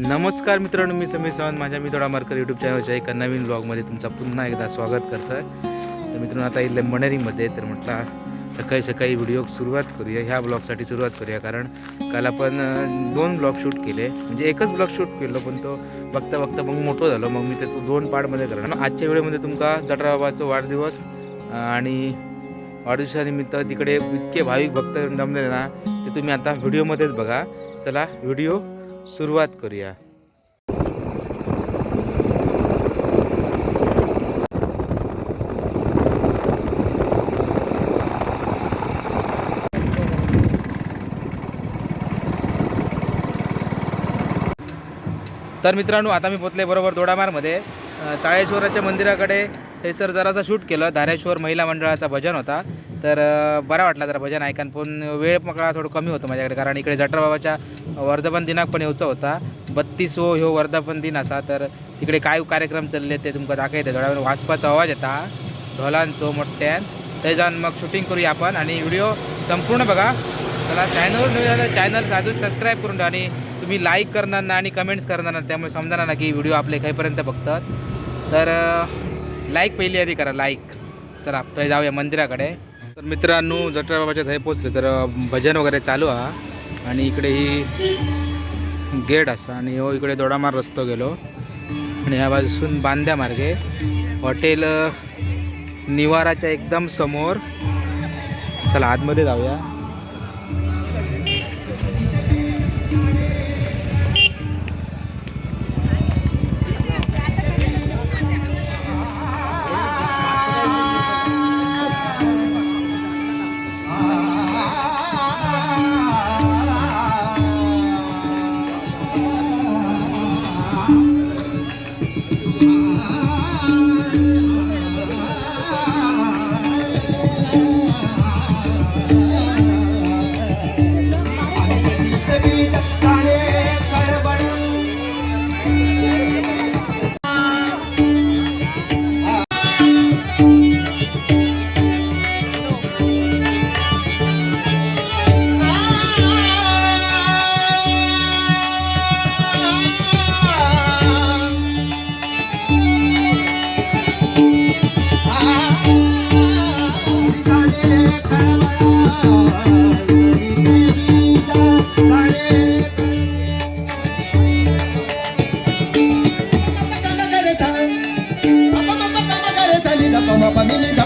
नमस्कार मित्रांनो मी समीर सावंत माझ्या मी थोडा मार्कर यूट्यूब चॅनलच्या एका नवीन ब्लॉगमध्ये तुमचा पुन्हा एकदा स्वागत करतो आहे तर मित्रांनो आता इथल्या मनेरीमध्ये तर म्हटलं सकाळी सकाळी व्हिडिओ सुरुवात करूया. ह्या ब्लॉगसाठी सुरुवात करूया कारण काल आपण दोन ब्लॉग शूट केले. म्हणजे एकच ब्लॉग शूट केलो पण तो बघता बघता मग मोठं झालो. मग मी ते दोन पार्टमध्ये करणार. आजच्या वेळेमध्ये तुमका जटराबाबाचा वाढदिवस आणि वाढदिवसानिमित्त तिकडे इतके भाविक भक्त जमलेले ना ते तुम्ही आता व्हिडिओमध्येच बघा. चला व्हिडिओ सुरुवात करूया. तर मित्रांनो आता मी पोचले बरोबर दोडामारमध्ये. चाळेश्वराच्या मंदिराकडे. हे सर जरासा शूट केलं. धारेश्वर महिला मंडळाचा भजन होता. तर बरा वाटला जरा भजन ऐकान. पण वेळ मला थोडं कमी होतं माझ्याकडे. कारण इकडे जटराबाबाच्या वर्धापन दिनाक पण येऊचा होता. बत्तीस हो ह्यो वर्धापन दिन असा. तर इकडे काय कार्यक्रम चालले ते तुमका दाखवते. थोड्या वेळ वाचपाचा आवाज येता. ढोलांचो मोठ्यान. ते जाऊन मग शूटिंग करूया आपण. आणि व्हिडिओ संपूर्ण बघा. चला चॅनलवर नवीन चॅनल साधू सबस्क्राईब करून ठेवा. आणि तुम्ही लाईक करणार ना आणि कमेंट्स करणार ना त्यामुळे समजणार ना की व्हिडिओ आपले काहीपर्यंत बघतात. तर लाईक पहिली आधी करा लाईक चला तर जाऊया मंदिराकडे. तर मित्रांनो जटराबाबाच्या थंय पोचले तर भजन वगैरे चालू हा आणि इकडे ही गेट असा आणि हो इकडे दोडामार रस्तो गेलो. आणि ह्या बाजूसून बांद्या मार्गे हॉटेल निवाराच्या एकदम समोर. चला आतमध्ये जाऊया. familia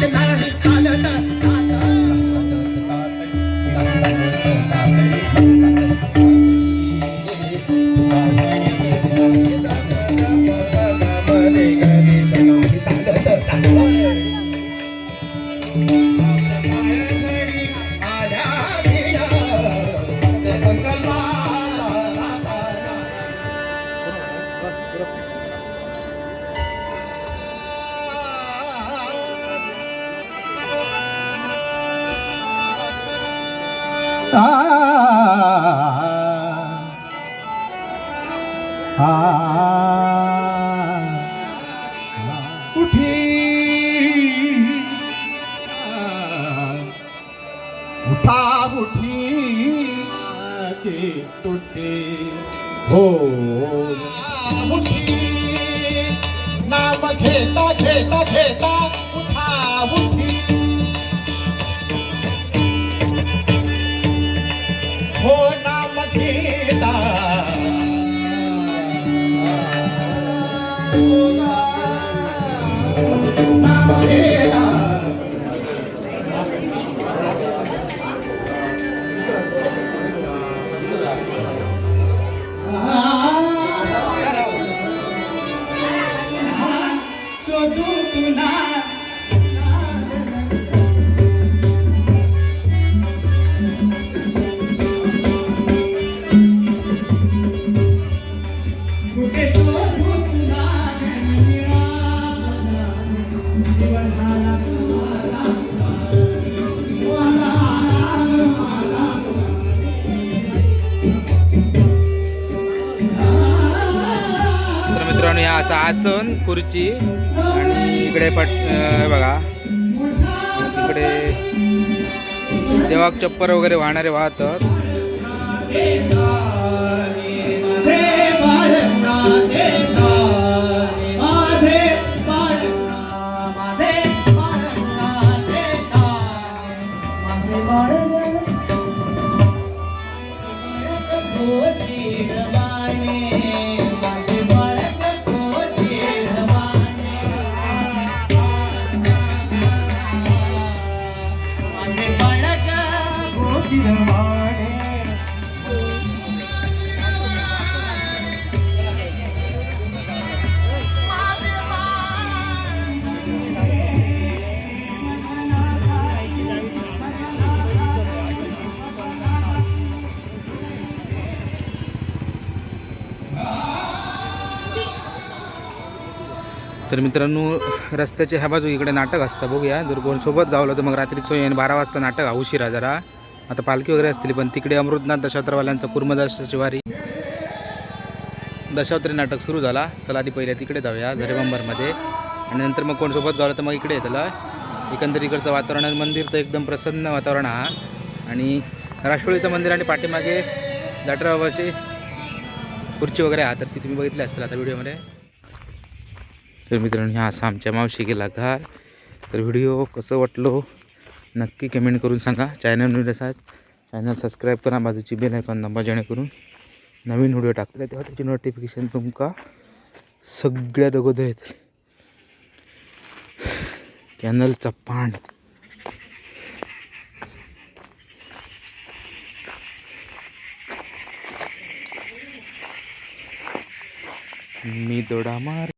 the married के तुटे हो असं आसन खुर्ची आणि इकडे पट बघा. इकडे देवाक चप्पर वगैरे वाहणारे वाहतात. तर मित्रांनो रस्त्याच्या ह्या बाजू इकडे नाटक असतं. बघूया. जर कोण सोबत गावलं तर मग रात्रीचं येईन. बारा वाजता नाटक हा उशिरा जरा. आता पालखी वगैरे असतील पण तिकडे अमृतनाथ दशावत्रवाल्यांचा कुर्मदासाची शिवारी दशावत्री नाटक सुरू झाला. चला आधी पहिल्या तिकडे जाऊया झरेबंबरमध्ये आणि नंतर मग कोण सोबत गावलं तर मग इकडे येतला एकंदर इकडचं वातावरण आणि मंदिर तर एकदम प्रसन्न वातावरण हा. आणि राष्ट्रोळीचं मंदिर आणि पाठीमागे दाटराबाबाची खुर्ची वगैरे हा तर ती तुम्ही बघितली असतील आता व्हिडिओमध्ये. तर मित्रांनो ह्या असा आमच्या मावशी गेला घर. तर व्हिडिओ कसं वाटलो? नक्की कमेंट करून सांगा. चॅनल नवीन असाल चॅनल सबस्क्राईब करा. बाजूची बेल आयकॉन दाबा जेणेकरून नवीन व्हिडिओ टाकतले तेव्हा त्याची नोटिफिकेशन तुमका सगळ्यात अगोदर येते कॅनलचा पान. मी दोडा मार